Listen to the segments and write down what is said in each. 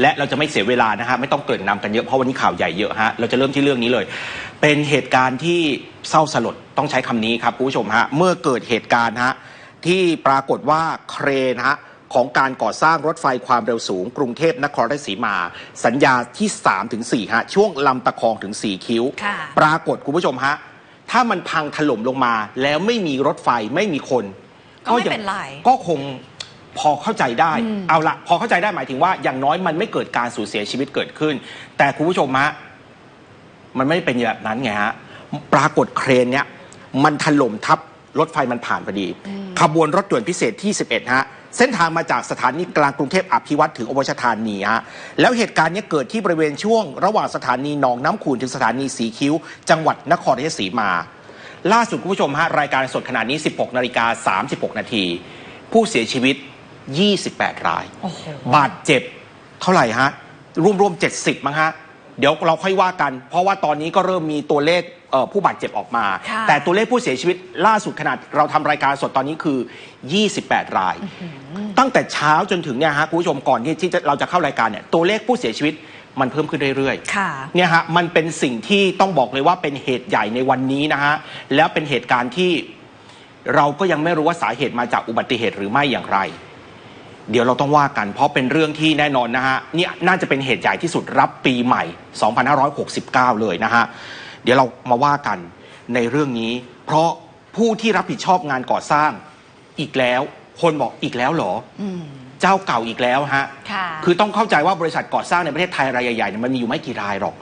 และเราจะไม่เสียเวลานะฮะไม่ต้องเกรินนำกันเยอะเพราะวันนี้ข่าวใหญ่เยอะฮะเราจะเริ่มที่เรื่องนี้เลย เป็นเหตุการณ์ที่เศร้าสลดต้องใช้คำนี้ครับคุณผู้ชมฮะเมื่อเกิดเหตุการณ์ฮะที่ปรากฏว่าเครนฮะของการก่อสร้างรถไฟความเร็วสูง กรุงเทพนครราชสีมา สัญญาที่3ถึง4ฮะช่วงลำตะคองถึง 4 คิ้วค่ะปรากฏคุณผู้ชมฮะถ้ามันพังถล่มลงมาแล้วไม่มีรถไฟไม่มีคน ก็ไม่ยังเป็นไรก็คง พอเข้าใจได้ เอาละพอเข้าใจได้หมายถึงว่าอย่างน้อยมันไม่เกิดการสูญเสียชีวิตเกิดขึ้น แต่คุณผู้ชมฮะมันไม่ได้เป็นแบบนั้นไงฮะปรากฏเครนเนี้ยมันถล่มทับรถไฟมันผ่านพอดี ขบวนรถด่วนพิเศษที่ 11 ฮะ เส้นทางมาจากสถานีกลางกรุงเทพอภิวัตถึงอวชธานีฮะ แล้วเหตุการณ์เนี้ยเกิดที่บริเวณช่วง ระหว่างสถานีหนองน้ำขุนถึงสถานีสีคิ้ว จังหวัดนครราชสีมา ล่าสุดคุณผู้ชมฮะ รายการสดขนาดนี้ 16 นาฬิกา 36 นาที ผู้เสียชีวิต 28 รายโอ้โหบาดเจ็บเท่าไหร่ฮะรวมๆ70 มั้งฮะ เดี๋ยวเราค่อยว่ากัน เพราะว่าตอนนี้ก็เริ่มมีตัวเลขเอ่อผู้บาดเจ็บออกมาค่ะแต่ตัวเลขผู้เสียชีวิตล่าสุดขนาดเราทำรายการสดตอนนี้คือ 28 ราย ตั้งแต่เช้าจนถึงเนี่ยฮะคุณผู้ชมก่อนที่ที่จะเราจะเข้ารายการเนี่ยตัวเลขผู้เสียชีวิตมันเพิ่มขึ้นเรื่อยๆค่ะเนี่ยฮะมันเป็นสิ่งที่ต้องบอกเลยว่าเป็นเหตุใหญ่ในวันนี้นะฮะแล้วเป็นเหตุการณ์ที่เราก็ยังไม่รู้ว่าสาเหตุมาจากอุบัติเหตุหรือไม่อย่างไร เดี๋ยวเราต้องว่ากันเพราะเป็นเรื่องที่แน่นอนนะฮะนี่น่าจะเป็นเหตุใหญ่ที่สุดรับปีใหม่ 2569 เลยนะฮะ เดี๋ยวเรามาว่ากันในเรื่องนี้ เพราะผู้ที่รับผิดชอบงานก่อสร้างอีกแล้ว คนบอกอีกแล้วเหรออืมเจ้าเก่าอีกแล้วฮะค่ะคือต้องเข้าใจว่าบริษัทก่อสร้างในประเทศไทยรายใหญ่ๆเนี่ยมันมีอยู่ไม่กี่รายหรอก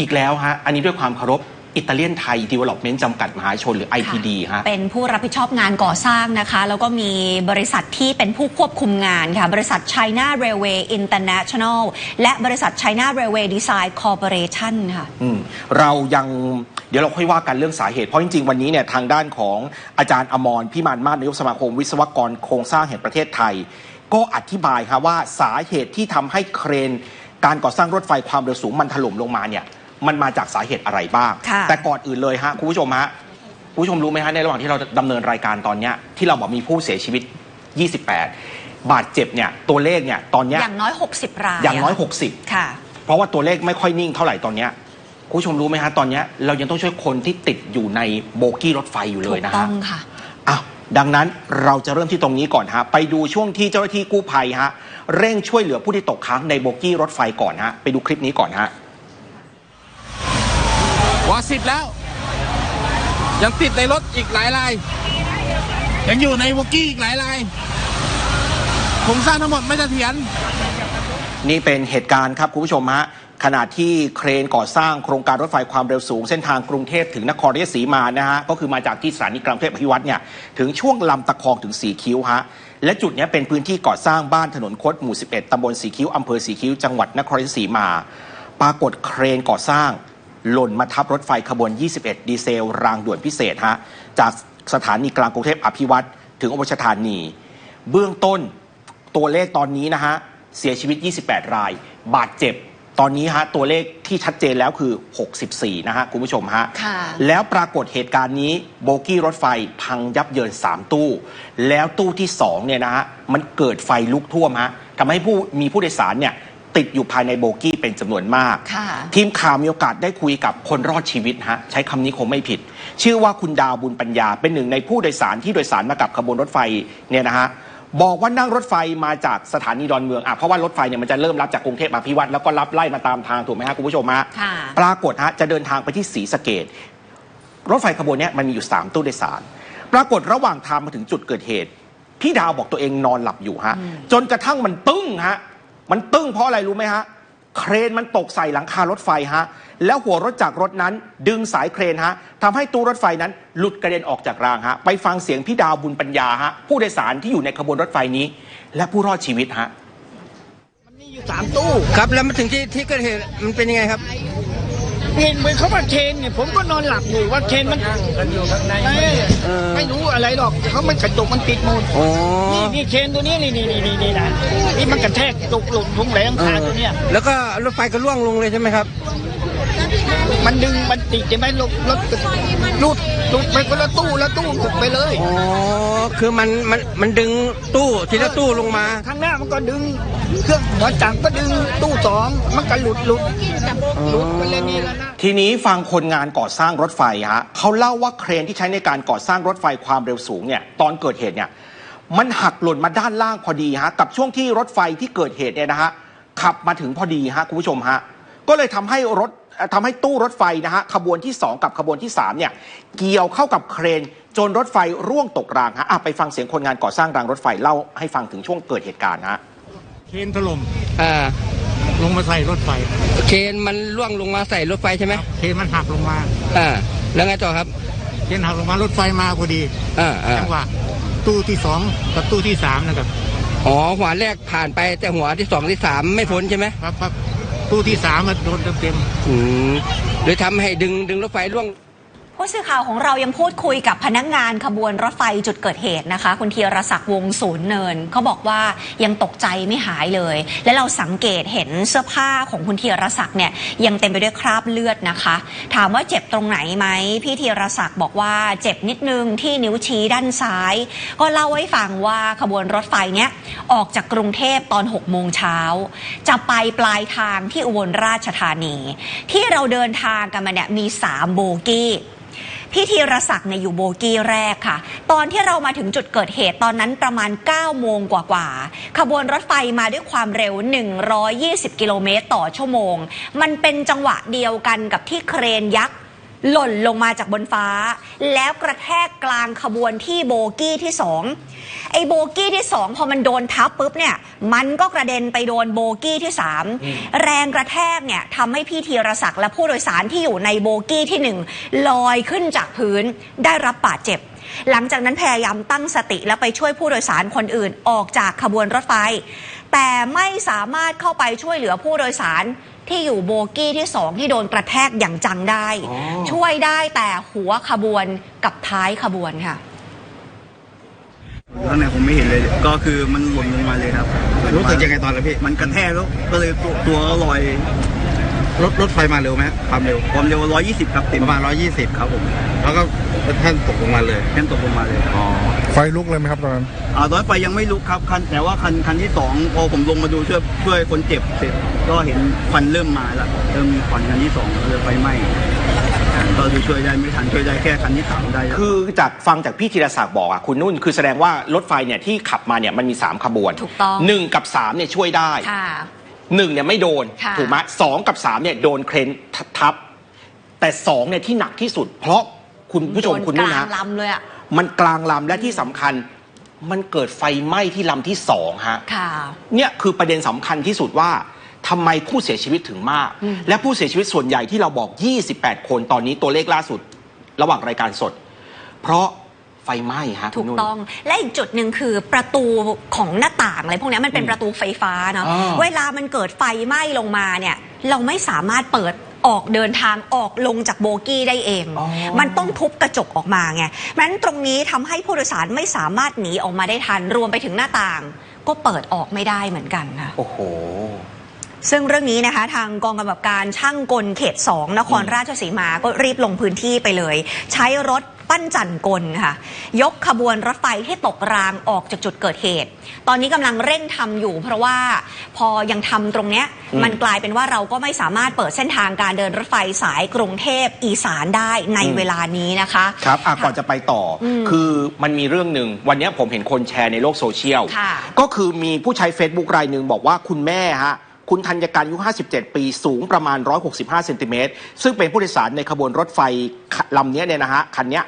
อีกแล้วฮะอันนี้ด้วยความเคารพ อิตาเลียนไทยดีเวล็อปเมนต์จำกัดมหาชนหรือ IPD ฮะเป็นผู้รับผิดชอบงานก่อสร้างนะคะ แล้วก็มีบริษัทที่เป็นผู้ควบคุมงานค่ะ บริษัท China Railway International และบริษัท China Railway Design Corporation ค่ะอืมเรายังเดี๋ยวเราค่อยว่ากันเรื่องสาเหตุ เพราะจริงๆ วันนี้เนี่ยทางด้านของอาจารย์อมรพิมานมาศนายกสมาคมวิศวกรโครงสร้างแห่งประเทศไทย ก็อธิบายครับว่าสาเหตุที่ทำให้เครน การก่อสร้างรถไฟความเร็วสูงมันถล่มลงมาเนี่ย มันมาจากสาเหตุอะไรบ้างค่ะแต่ก่อนอื่นเลยฮะคุณผู้ชมฮะคุณผู้ชมรู้ไหมฮะในระหว่างที่เราดำเนินรายการตอนเนี้ยที่เราบอกมีผู้เสียชีวิต 28 บาดเจ็บเนี่ยตัวเลขเนี่ยตอนเนี้ยอย่างน้อย 60 รายอย่างน้อยะ60 ค่ะ เพราะว่าตัวเลขไม่ค่อยนิ่งเท่าไหร่ตอนเนี้ยคุณผู้ชมรู้ไหมฮะตอนเนี้ยเรายังต้องช่วยคนที่ติดอยู่ในโบกี้รถไฟอยู่เลถูยกนะต้ฮะองค่ะอ้าวดังนั้นเราจะเริ่มที่ตรงนี้ก่อนฮะไปดูช่วงที่เจ้าหน้าที่กู้ภัยฮะเร่งช่วยเหลือผู้ที่ตกค้างในโบกี้รถไฟก่อนฮะไปดูคลิปนี้ก่อนฮะ วอสิบแล้ว ยังติดในรถอีกหลายราย ยังอยู่ในวอกกี้อีกหลายรายโครงสร้างทั้งหมดไม่เสถียรนี่เป็นเหตุการณ์ครับคุณผู้ชมฮะขณะที่เครนก่อสร้างโครงการรถไฟความเร็วสูง เส้นทางกรุงเทพถึงนครราชสีมานะฮะก็คือมาจากที่สถานีกลางกรุงเทพอภิวัตเนี่ยถึงช่วงลำตะคองถึงสีคิ้วฮะและจุดนี้เป็นพื้นที่ก่อสร้างบ้านถนนคดหมู่ 11ตำบลสีคิ้วอำเภอสีคิ้วจังหวัดนครราชสีมา ปรากฏเครนก่อสร้าง หล่นมาทับรถไฟขบวน 21 ดีเซล รางด่วนพิเศษฮะจากสถานีกลางกรุงเทพอภิวัตถึงอวชธานี เบื้องต้นตัวเลขตอนนี้นะฮะเสียชีวิต 28 ราย บาดเจ็บตอนนี้ฮะตัวเลขที่ชัดเจนแล้วคือ 64 นะฮะคุณผู้ชมฮะค่ะแล้วปรากฏเหตุการณ์นี้โบกี้รถไฟพังยับเยิน 3 ตู้ แล้วตู้ที่ 2 เนี่ยนะฮะ มันเกิดไฟลุกท่วมฮะทำให้ผู้มีผู้โดยสารเนี่ย ติดอยู่ภายในโบกี้เป็นจำนวนมาก ค่ะ ทีมข่าวมีโอกาสได้คุยกับคนรอดชีวิตฮะใช้คำนี้คงไม่ผิด ชื่อว่าคุณดาวบุญปัญญาเป็นหนึ่งในผู้โดยสารที่โดยสารมากับขบวนรถไฟเนี่ยนะฮะบอกว่านั่งรถไฟมาจากสถานีดอนเมืองอะเพราะว่ารถไฟเนี่ยมันจะเริ่มรับจากกรุงเทพอภิวัตแล้วก็รับไล่มาตามทางถูกไหมฮะคุณผู้ชมฮะค่ะ ปรากฏฮะจะเดินทางไปที่ศรีสะเกด รถไฟขบวนเนี้ยมันมีอยู่ 3 ตู้โดยสาร ปรากฏระหว่างทางมาถึงจุดเกิดเหตุ พี่ดาวบอกตัวเองนอนหลับอยู่ฮะ จนกระทั่งมันตึ้งฮะ มันตึ้งเพราะอะไรรู้ไหมฮะ เครนมันตกใส่หลังคารถไฟฮะ แล้วหัวรถจากรถนั้นดึงสายเครนฮะทำให้ตู้รถไฟนั้นหลุดกระเด็นออกจากรางฮะ ไปฟังเสียงพี่ดาวบุญปัญญาฮะผู้โดยสารที่อยู่ในขบวนรถไฟนี้ และผู้รอดชีวิตฮะ มันมีอยู่สามตู้ ครับแล้วมาถึงที่ที่เกิดเหตุมันเป็นยังไงครับ เห็นเหมือนเขาว่าเชนเนี่ยผมก็นอนหลับอยู่ว่าเชนมันเอ้ยเออไม่รู้อะไรหรอกเขาไม่กระจกมันปิดหมดอ๋อนี่นี่เชนตัวนี้นี่นี่นี่นี่นี่นะนี่มันกระแทกตกหล่นลงแรงคาตัวเนี้ยแล้วก็รถไฟก็ล่วงลงเลยใช่ไหมครับ มันดึงมันติดใช่ไหมรถรถรูดรูดไปคนละตู้ละตู้ไปเลยอ๋อคือมันมันมันดึงตู้ทีละตู้ลงมา ข้างหน้ามันก็ดึง เครื่องหัวจักรก็ดึงตู้สองมันก็หลุดหลุดหลุดไปเลยนี่แล้วนะทีนี้ฟังคนงานก่อสร้างรถไฟฮะเขาเล่าว่าเครนที่ใช้ในการก่อสร้างรถไฟความเร็วสูงเนี่ยตอนเกิดเหตุเนี่ยมันหักหล่นมาด้านล่างพอดีฮะกับช่วงที่รถไฟที่เกิดเหตุเนี่ยนะฮะขับมาถึงพอดีฮะคุณผู้ชมฮะก็เลยทำให้รถเอ่อ ทำให้ตู้รถไฟนะฮะขบวนที่ 2 กับขบวนที่3เนี่ยเกี่ยวเข้ากับเครน จนรถไฟร่วงตกรางฮะอะไปฟังเสียงคนงานก่อสร้างรางรถไฟเล่าให้ฟังถึงช่วงเกิดเหตุการณ์ฮะเคนถล่มอ่าลงมาใส่รถไฟ เคนมันล่วงลงมาใส่รถไฟใช่ไหมเคนมันหักลงมาอ่าแล้วไงต่อครับ เคนหักลงมารถไฟมาพอดีอ่าอ่าจังหวะตู้ที่สองกับตู้ที่สามนะครับอ๋อหัวแรกผ่านไปแต่หัวที่สองที่สามไม่พ้นใช่ไหมครับครับ ตู้ที่สามมันโดนเต็มอืมเลยทำให้ดึงดึงรถไฟล่วง ผู้สื่อข่าวของเรายังพูดคุยกับพนักงานขบวนรถไฟจุดเกิดเหตุนะคะ คุณธียรศักดิ์วงศูนย์เนินเขาบอกว่ายังตกใจไม่หายเลย และเราสังเกตเห็นเสื้อผ้าของคุณธียรศักดิ์เนี่ยยังเต็มไปด้วยคราบเลือดนะคะ ถามว่าเจ็บตรงไหนไหมพี่ธียรศักดิ์บอกว่าเจ็บนิดนึงที่นิ้วชี้ด้านซ้าย ก็เล่าให้ฟังว่าขบวนรถไฟเนี้ยออกจากกรุงเทพตอน6โมงเช้าจะไปปลายทางที่อุบลราชธานี ที่เราเดินทางกันมาเนี่ยมี3โบกี้ พี่ธีรศักดิ์เนี่ยอยู่โบกี้แรกค่ะ ตอนที่เรามาถึงจุดเกิดเหตุตอนนั้นประมาณ 9 โมงกว่าๆขบวนรถไฟมาด้วยความเร็ว 120 กิโลเมตรต่อชั่วโมง มันเป็นจังหวะเดียวกันกับที่เครนยักษ์ หล่นลงมาจากบนฟ้า แล้วกระแทกกลางขบวนที่โบกี้ที่สองไอ้โบกี้ที่สองพอมันโดนทับปุ๊บเนี่ยมันก็กระเด็นไปโดนโบกี้ที่สามแรงกระแทกเนี่ยทำให้พี่ธีรศักดิ์และผู้โดยสารที่อยู่ในโบกี้ที่หนึ่งลอยขึ้นจากพื้นได้รับบาดเจ็บ หลังจากนั้นพยายามตั้งสติแล้วไปช่วยผู้โดยสารคนอื่นออกจากขบวนรถไฟ แต่ไม่สามารถเข้าไปช่วยเหลือผู้โดยสารที่อยู่โบกี้ที่สองที่โดนกระแทกอย่างจังได้ อ๋อ ช่วยได้แต่หัวขบวนกับท้ายขบวนค่ะ ข้างในผมไม่เห็นเลย ก็คือมันหล่นลงมาเลยครับรู้สึกยังไงตอนนั้นพี่ มันกระแทกแล้วก็เลยตัวตัวก็ลอยรถรถไฟมาเร็วไหมความเร็วความเร็ว 120 ครับเต็มประมาณ 120 ครับผม แล้วก็ แท่นตกลงมาเลยแค่นตกลงมาเลยอ๋อไฟลุกเลยไหมครับตอนนั้น อ่ารถไฟยังไม่ลุกครับคันแต่ว่าคันคันที่สองพอผมลงมาดูช่วยช่วยคนเจ็บเสร็จก็เห็นควันเริ่มมาแล้วเริ่มมีควันคันที่สองก็เลยไฟไหม้ก็คือช่วยได้ไม่ทันช่วยได้แค่คันที่สามได้ คือจากฟังจากพี่ธีรศักดิ์บอกอะคุณนุ่นคือแสดงว่ารถไฟเนี่ยที่ขับมาเนี่ยมันมี 3 ขบวนถูกต้อง หนึ่งกับ3เนี่ยช่วยได้ค่ะ หนึ่งเนี่ยไม่โดนค่ะ ถูกไหมสองกับ3เนี่ยโดนเครนทับ แต่2เนี่ยที่หนักที่สุด เพราะ คุณผู้ชมโดนคุณกนุ่นลางฮะลำเลยอะมันกลางลำและที่สำคัญ มันเกิดไฟไหม้ที่ลำที่สองฮะค่ะ เนี่ยคือประเด็นสำคัญที่สุดว่าทำไมผู้เสียชีวิตถึงมากและผู้เสียชีวิตส่วนใหญ่ที่เราบอก 28 คนตอนนี้ตัวเลขล่าสุด ระหว่างรายการสด เพราะไฟไหม้ฮะถูคุณกนุ่น ต้อง และอีกจุดหนึ่งคือประตูของหน้าต่างอะไรพวกนี้มันเป็นประตูไฟฟ้าเนาะอ่า เวลามันเกิดไฟไหม้ลงมาเนี่ย เราไม่สามารถเปิด ออกเดินทางออกลงจากโบกี้ได้เอง อ๋อ มันต้องทุบกระจกออกมาไงเพราะฉะนั้นตรงนี้ทำให้ผู้โดยสารไม่สามารถหนีออกมาได้ทันรวมไปถึงหน้าต่าง ก็เปิดออกไม่ได้เหมือนกันค่ะ โอ้โห ซึ่งเรื่องนี้นะคะ ทางกองกำกับการช่างกลเขต 2 นครราชสีมาก็รีบลงพื้นที่ไปเลย ใช้รถ ปั้นจันกลค่ะ ยกขบวนรถไฟที่ตกรางออกจากจุดเกิดเหตุ ตอนนี้กำลังเร่งทำอยู่ เพราะว่าพอยังทำตรงเนี้ยอืมมันกลายเป็นว่าเราก็ไม่สามารถเปิดเส้นทางการเดินรถไฟสายกรุงเทพอีสานได้ในเวลานี้นะคะ ครับอะก่อนจะไปต่ออมคือมันมีเรื่องหนึ่งวันนี้ผมเห็นคนแชร์ในโลกโซเชียล ค่ะ ก็คือมีผู้ใช้ Facebook รายหนึ่งบอกว่าคุณแม่ฮะ คุณธัญการอายุ 57 ปี สูงประมาณ 165 เซนติเมตร ซึ่งเป็นผู้โดยสารในขบวนรถไฟลำเนี้ยเนี่ยนะฮะ คันเนี้ย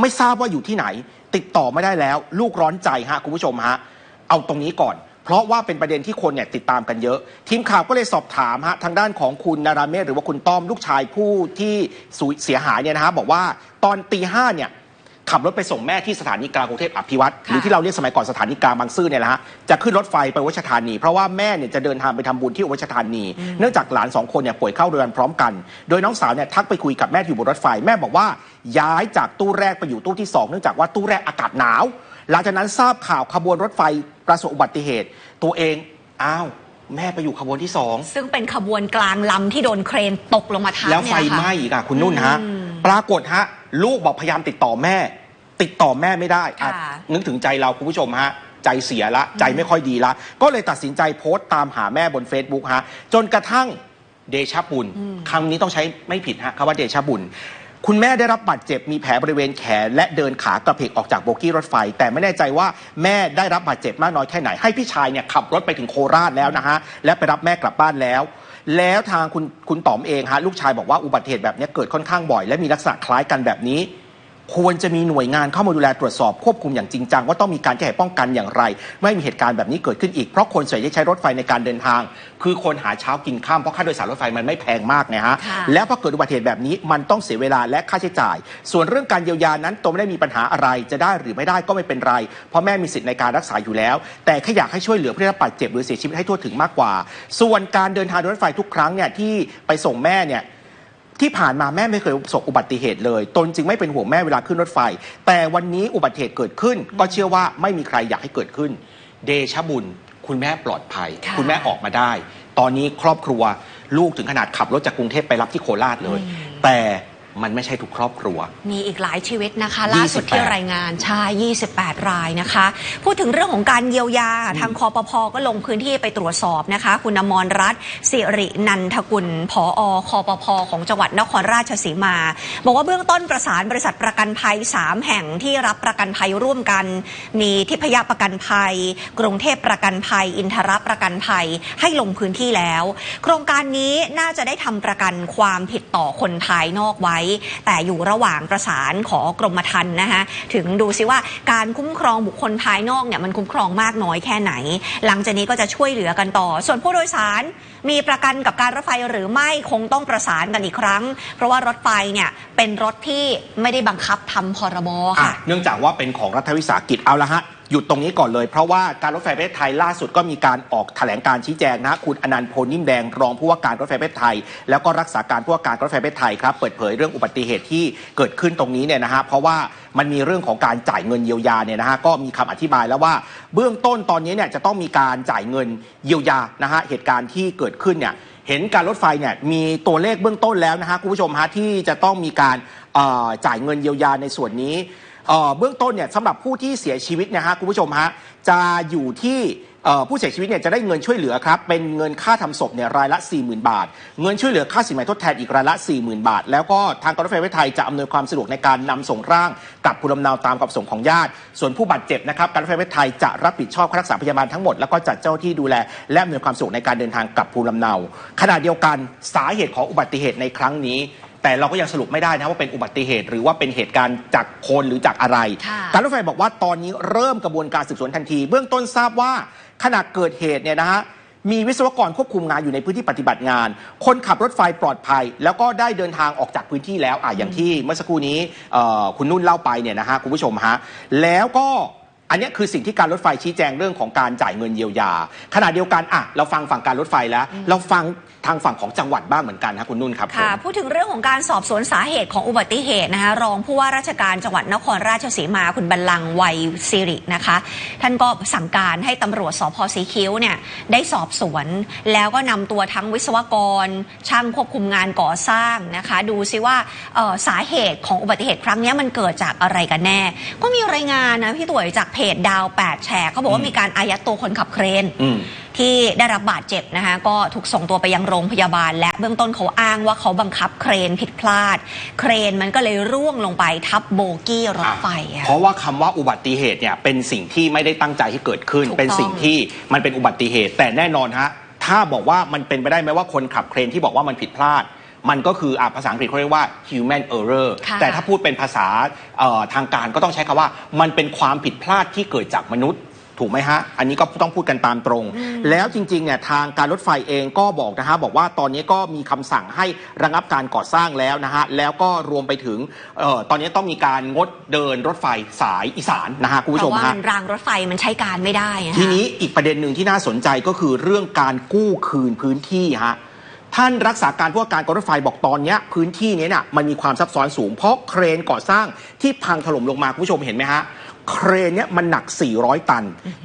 ไม่ทราบว่าอยู่ที่ไหน ติดต่อไม่ได้แล้ว ลูกร้อนใจฮะคุณผู้ชมฮะเอาตรงนี้ก่อน เพราะว่าเป็นประเด็นที่คนเนี่ยติดตามกันเยอะ ทีมข่าวก็เลยสอบถามฮะทางด้านของคุณนาราเมศหรือว่าคุณต้อมลูกชายผู้ที่เสียหายเนี่ยนะฮะบอกว่าตอนตีห้าเนี่ย ขับรถไปส่งแม่ที่สถานีกลางกรุงเทพอภิวัตรหรือที่เราเรียกสมัยก่อนสถานีกลางบางซื่อเนี่ยแหละฮะจะขึ้นรถไฟไปวัชธานี เพราะว่าแม่เนี่ยจะเดินทางไปทำบุญที่วัชธานี เนื่องจากหลานสองคนเนี่ยป่วยเข้าเรือนพร้อมกัน โดยน้องสาวเนี่ยทักไปคุยกับแม่ที่อยู่บนรถไฟแม่บอกว่าย้ายจากตู้แรกไปอยู่ตู้ที่สองเนื่องจากว่าตู้แรกอากาศหนาว หลังจากนั้นทราบข่าวขบวนรถไฟประสบอุบัติเหตุ ตัวเองอ้าวแม่ไปอยู่ขบวนที่สองซึ่งเป็นขบวนกลางลำที่โดนเครนตกลงมาทับแล้วไฟเนี่ยนะคะไหม้อีกอะคุณนุ่นฮะอืม ปรากฏฮะ ลูกบอกพยายามติดต่อแม่ ติดต่อแม่ไม่ได้อะค่ะ นึกถึงใจเราคุณผู้ชมฮะ ใจเสียละ ใจไม่ค่อยดีละ ก็เลยตัดสินใจโพสต์ตามหาแม่บน Facebook ฮะ จนกระทั่งเดชะบุญ คำนี้ต้องใช้ไม่ผิดฮะคำว่าเดชะบุญ คุณแม่ได้รับบาดเจ็บมีแผลบริเวณแขน และเดินขากระเพกออกจากโบกี้รถไฟ แต่ไม่แน่ใจว่าแม่ได้รับบาดเจ็บมากน้อยแค่ไหนให้พี่ชายเนี่ยขับรถไปถึงโคราชแล้วนะฮะและไปรับแม่กลับบ้านแล้ว แล้วทางคุณคุณต๋อมเองฮะลูกชายบอกว่าอุบัติเหตุแบบนี้เกิดค่อนข้างบ่อย และมีลักษณะคล้ายกันแบบนี้ ควรจะมีหน่วยงานเข้ามาดูแลตรวจสอบควบคุมอย่างจริงจังว่าต้องมีการแก้ไขป้องกันอย่างไร ไม่ให้มีเหตุการณ์แบบนี้เกิดขึ้นอีก เพราะคนส่วนใหญ่ใช้รถไฟในการเดินทาง คือคนหาเช้ากินข้ามเพราะค่าโดยสารรถไฟมันไม่แพงมากไงฮะค่ะแล้วพอเกิดอุบัติเหตุแบบนี้มันต้องเสียเวลาและค่าใช้จ่าย ส่วนเรื่องการเยียวยานั้นตัวไม่ได้มีปัญหาอะไรจะได้หรือไม่ได้ก็ไม่เป็นไร เพราะแม่มีสิทธิ์ในการรักษาอยู่แล้ว แต่แค่อยากให้ช่วยเหลือผู้ได้รับบาดเจ็บหรือเสียชีวิตให้ทั่วถึงมากกว่า ส่วนการเดินทางโดยรถไฟทุกครั้งเนี่ยที่ไปส่งแม่เนี่ย ที่ผ่านมาแม่ไม่เคยประสบอุบัติเหตุเลย ตนจึงไม่เป็นห่วงแม่เวลาขึ้นรถไฟ แต่วันนี้อุบัติเหตุเกิดขึ้น ก็เชื่อว่าไม่มีใครอยากให้เกิดขึ้น เดชะบุญ คุณแม่ปลอดภัย ค่ะ คุณแม่ออกมาได้ ตอนนี้ครอบครัวลูกถึงขนาดขับรถจากกรุงเทพไปรับที่โคราชเลย แต่ มันไม่ใช่ทุกครอบครัว มีอีกหลายชีวิตนะคะ ล่าสุด28ที่รายงานใช่ 28 รายนะคะ พูดถึงเรื่องของการเยียวยาทางคอปพก็ลงพื้นที่ไปตรวจสอบนะคะ คุณอมรรัตน์สิรินันทกุลผอคอปพของจังหวัดนครราชสีมา บอกว่าเบื้องต้นประสานบริษัทประกันภัย 3 แห่งที่รับประกันภัยร่วมกัน มีทิพยประกันภัย กรุงเทพประกันภัย อินทรประกันภัยให้ลงพื้นที่แล้ว โครงการนี้น่าจะได้ทำประกันความผิดต่อคนภายนอกไว้แต่อยู่ระหว่างประสานขอกรมธรรม์นะคะถึงดูซิว่าการคุ้มครองบุคคลภายนอกเนี่ยมันคุ้มครองมากน้อยแค่ไหน หลังจากนี้ก็จะช่วยเหลือกันต่อ ส่วนผู้โดยสารมีประกันกับการรถไฟหรือไม่คงต้องประสานกันอีกครั้ง เพราะว่ารถไฟเนี่ยเป็นรถที่ไม่ได้บังคับทำพรบค่ะ เนื่องจากว่าเป็นของรัฐวิสาหกิจเอาละฮะ หยุดตรงนี้ก่อนเลย เพราะว่าการรถไฟประเทศไทยล่าสุดก็มีการออกแถลงการชี้แจงนะคุณอนันต์โพนิ่มแดงรองผู้ว่าการรถไฟประเทศไทย แล้วก็รักษาการผู้ว่าการรถไฟประเทศไทยครับเปิดเผยเรื่องอุบัติเหตุที่เกิดขึ้นตรงนี้เนี่ยนะฮะเพราะว่ามันมีเรื่องของการจ่ายเงินเยียวยาเนี่ยนะฮะก็มีคำอธิบายแล้วว่า เบื้องต้นตอนนี้เนี่ยจะต้องมีการจ่ายเงินเยียวยานะฮะเหตุการณ์ที่เกิดขึ้นเนี่ยเห็นการรถไฟเนี่ยมีตัวเลขเบื้องต้นแล้วนะฮะคุณผู้ชมฮะที่จะต้องมีการจ่ายเงินเยียวยาในส่วนนี้ เบื้องต้นเนี่ยสำหรับผู้ที่เสียชีวิตนะฮะคุณผู้ชมฮะจะอยู่ที่ผู้เสียชีวิตเนี่ยจะได้เงินช่วยเหลือครับเป็นเงินค่าทำศพเนี่ยรายละ 40,000 บาท เงินช่วยเหลือค่าสินไหมทดแทนอีกรายละ 40,000 บาท แล้วก็ทางการรถไฟไทยจะอำนวยความสะดวกในการนำส่งร่างกลับภูมิลำเนาตามกับประสงของญาติ ส่วนผู้บาดเจ็บนะครับการรถไฟไทยจะรับผิดชอบค่ารักษาพยาบาลทั้งหมดแล้วก็จัดเจ้าที่ดูแลและอำนวยความสะดวกในการเดินทางกลับภูมิลำเนา ขณะเดียวกันสาเหตุของอุบัติเหตุในครั้งนี้ แต่เราก็ยังสรุปไม่ได้นะว่าเป็นอุบัติเหตุ หรือว่าเป็นเหตุการณ์จากคนหรือจากอะไร ค่ะการรถไฟบอกว่าตอนนี้เริ่มกระบวนการสืบสวนทันที เบื้องต้นทราบว่าขณะเกิดเหตุเนี่ยนะฮะมีวิศวกรควบคุมงานอยู่ในพื้นที่ปฏิบัติงาน คนขับรถไฟปลอดภัย แล้วก็ได้เดินทางออกจากพื้นที่แล้วอะอย่างที่เมื่อสักครู่นี้เอ่อคุณนุ่นเล่าไปเนี่ยนะฮะคุณผู้ชมฮะแล้วก็อันเนี้ยคือสิ่งที่การรถไฟชี้แจงเรื่องของการจ่ายเงินเยียวยาขณะเดียวกันอะเราฟังฝั่งการรถไฟแล้ว เราฟัง ทางฝั่งของจังหวัดบ้างเหมือนกันนะคุณนุ่นครับผมค่ะ พูดถึงเรื่องของการสอบสวนสาเหตุของอุบัติเหตุนะคะรองผู้ว่าราชการจังหวัดนครราชสีมาคุณบัลลังก์วัยสิรินะคะ ท่านก็สั่งการให้ตำรวจสพสีคิ้วเนี่ยได้สอบสวน แล้วก็นำตัวทั้งวิศวกร ช่างควบคุมงานก่อสร้างนะคะ ดูซิว่าเอ่อสาเหตุของอุบัติเหตุครั้งนี้มันเกิดจากอะไรกันแน่ ก็มีรายงานนะพี่ตุ๋ยจากเพจดาว8แฉกเขาบอกว่ามีการอายัดตัวคนขับเครนอืม ที่ได้รับบาดเจ็บนะคะก็ถูกส่งตัวไปยังโรงพยาบาล และเบื้องต้นเขาอ้างว่าเขาบังคับเครนผิดพลาด เครนมันก็เลยร่วงลงไปทับโบกี้รถไฟอะเพราะว่าคำว่าอุบัติเหตุเนี่ยเป็นสิ่งที่ไม่ได้ตั้งใจให้เกิดขึ้น ถูกต้อง เป็นสิ่งที่มันเป็นอุบัติเหตุ แต่แน่นอนฮะถ้าบอกว่ามันเป็นไปได้ไหมว่าคนขับเครนที่บอกว่ามันผิดพลาด มันก็คืออะภาษาอังกฤษเขาเรียกว่า human error ค่ะแต่ถ้าพูดเป็นภาษาเอ่อทางการก็ต้องใช้คำว่า มันเป็นความผิดพลาดที่เกิดจากมนุษย์ ถูกไหมฮะ อันนี้ก็ต้องพูดกันตามตรง แล้วจริงๆเนี่ยทางการรถไฟเองก็บอกนะฮะบอกว่าตอนนี้ก็มีคำสั่งให้ระงับการก่อสร้างแล้วนะฮะแล้วก็รวมไปถึงเอ่อตอนนี้ต้องมีการงดเดินรถไฟสายอีสานนะฮะคุณเพผู้ชมราะว่าฮะมันรางรถไฟมันใช้การไม่ได้อะทีค่ะนี้อีกประเด็นหนึ่งที่น่าสนใจก็คือเรื่องการกู้คืนพื้นที่ฮะท่านรักษาการผู้ว่าการการรถไฟบอกตอนเนี้ยพื้นที่เนี้ยน่ะมันมีความซับซ้อนสูง เพราะเครนก่อสร้างที่พังถล่มลงมาคุณผู้ชมเห็นไหมฮะ เครนเนี่ยมันหนัก 400 ตัน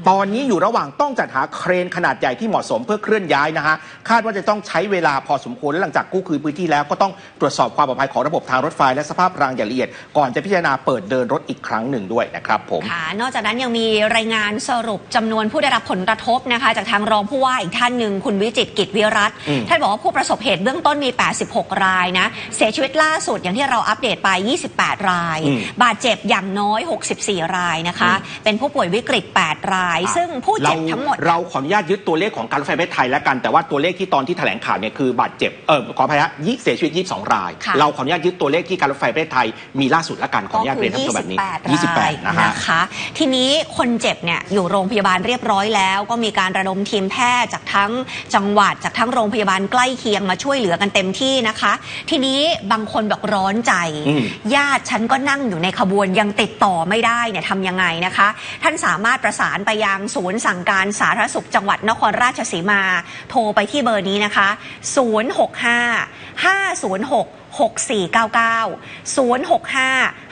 ตอนนี้อยู่ระหว่างต้องจัดหาเครนขนาดใหญ่ที่เหมาะสมเพื่อเคลื่อนย้ายนะฮะ คาดว่าจะต้องใช้เวลาพอสมควรและหลังจากกู้คืนพื้นที่แล้วก็ต้องตรวจสอบความปลอดภัยของระบบทางรถไฟและสภาพรางอย่างละเอียด ก่อนจะพิจารณาเปิดเดินรถอีกครั้งหนึ่งด้วยนะครับผมค่ะนอกจากนั้นยังมีรายงานสรุปจำนวนผู้ได้รับผลกระทบนะคะ จากทางรองผู้ว่าอีกท่านหนึ่งคุณวิจิตรกิจวิรัตน์อืมท่านบอกว่าผู้ประสบเหตุเบื้องต้นมี 86 รายนะเสียชีวิตล่าสุดอย่างที่เราอัปเดตไป 28 รายอืมบาดเจ็บอย่างน้อย 64 รายนะคะ เป็นผู้ป่วยวิกฤต 8 ราย ซึ่งผู้เจ็บทั้งหมด เราขออนุญาตยึดตัวเลขของการรถไฟประเทศไทยแล้วกัน แต่ว่าตัวเลขที่ตอนที่แถลงข่าวเนี่ยคือบาดเจ็บ เออขออภัยฮะยี่เสียชีวิต 22 รายค่ะเราขออนุญาตยึดตัวเลขที่การรถไฟประเทศไทยมีล่าสุดแล้วกัน ขออนุญาตเรียนท่านผู้ชมแบบนี้ 28ราย28นะฮะนะคะ ทีนี้คนเจ็บเนี่ยอยู่โรงพยาบาลเรียบร้อยแล้ว ก็มีการระดมทีมแพทย์จากทั้งจังหวัดจากทั้งโรงพยาบาลใกล้เคียงมาช่วยเหลือกันเต็มที่นะคะ ทีนี้บางคนบอกร้อนใจอืมญาติฉันก็นั่งอยู่ในขบวนยังติดต่อไม่ได้เนี่ยทำยังไงนะคะ ท่านสามารถประสานไปยังศูนย์สั่งการสาธารณสุขจังหวัดนครราชสีมา โทรไปที่เบอร์นี้นะคะ 065 506 6499 065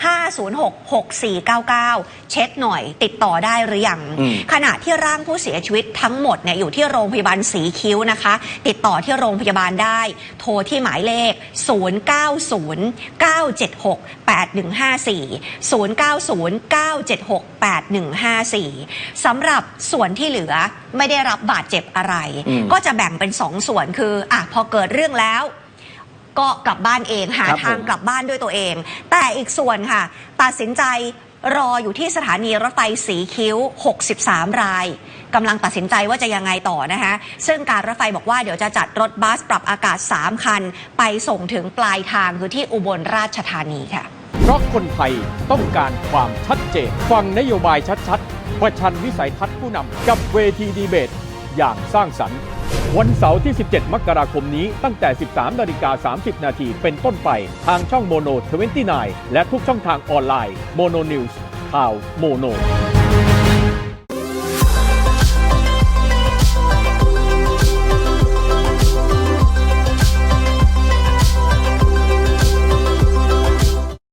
506 6499 เช็คหน่อยติดต่อได้หรือยังอืมขณะที่ร่างผู้เสียชีวิตทั้งหมดเนี่ยอยู่ที่โรงพยาบาลสีคิ้วนะคะ ติดต่อที่โรงพยาบาลได้ โทรที่หมายเลข 090 976 8154 090 976 8154 สำหรับส่วนที่เหลือไม่ได้รับบาดเจ็บอะไรอืมก็จะแบ่งเป็นสองส่วนคืออะพอเกิดเรื่องแล้ว ก็กลับบ้านเองหาครับทางผม กลับบ้านด้วยตัวเอง แต่อีกส่วนค่ะ ตัดสินใจรออยู่ที่สถานีรถไฟสีคิ้ว 63 รายกำลังตัดสินใจว่าจะยังไงต่อนะคะซึ่งการรถไฟบอกว่าเดี๋ยวจะจัดรถบัสปรับอากาศ 3 คัน ไปส่งถึงปลายทางคือที่อุบลราชธานีค่ะ เพราะคนไทยต้องการความชัดเจน ฟังนโยบายชัดๆประชันวิสัยทัศน์ผู้นำกับเวทีดีเบต อย่างสร้างสรรค์ วันเสาร์ที่ 17 มกราคมนี้ตั้งแต่ 13นาฬิกา30 นาทีเป็นต้นไป ทางช่องโมโน 29 และทุกช่องทางออนไลน์โมโนนิวส์ข่าวโมโน